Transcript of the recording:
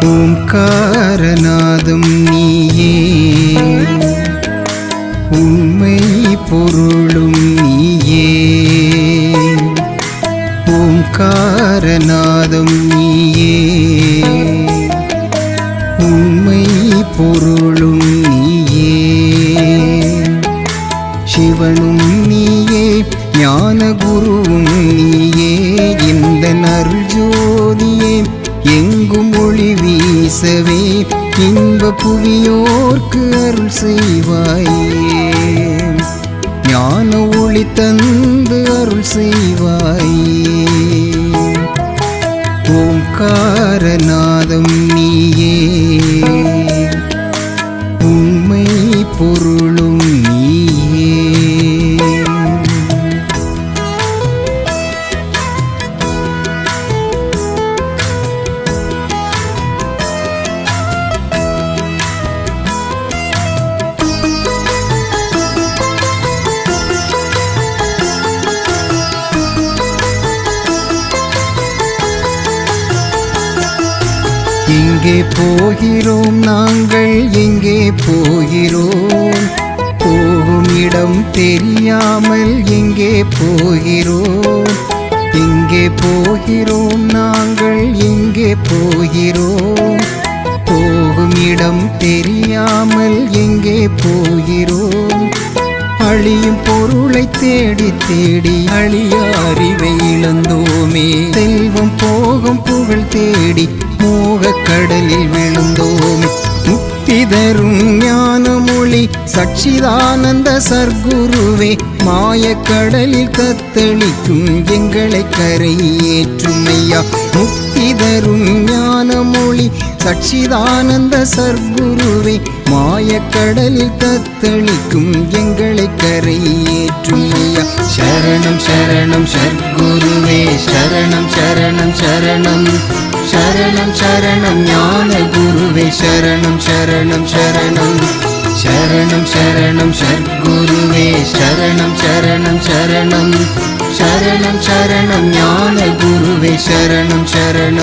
ஓம்காரநாதம் நீயே. உண்மை பொருளும் நீயே. ஓம்காரநாதம் நீயே. உண்மை பொருளும் நீயே. சிவனும் நீயே ஞான குருவும் நீயே. இந்த நருஜோதியே எங்க வீசவே இன்ப புவியோர்க்கு அருள் செய்வாயே. ஞான ஒளி தந்து அருள் செய்வாயே. ஓம்காரநாதம் நீயே. எங்கே போகிறோம் நாங்கள் எங்கே போகிறோம். போகும் இடம் தெரியாமல் எங்கே போகிறோம். எங்கே போகிறோம் நாங்கள் எங்கே போகிறோம். போகும் இடம் தெரியாமல் எங்கே போகிறோம். அழியும் பொருளை தேடி தேடி அழிய அறிவை இழந்தோமே. செல்வம் போகும் புகழ் தேடி மோக கடலில் விழுந்தோமே முக்தி தரும் ஞான மொழி சச்சிதானந்த சர்க்குருவே மாய கடலில் தத்தளிக்கும் எங்களை கரையேற்றும் ஐயா முக்தி தரும் ஞான மொழி சச்சிதானந்த சர்க்குருவே சரணம் சரணம் சரணம். சரணம் சரணம் ஞான குருவே. சரணம் சரணம் சரணம். சரணம் சரணம் சர்க்குருவே. சரணம் சரணம் சரணம். சரணம் சரணம் ஞான குருவே. சரணம் சரணம்.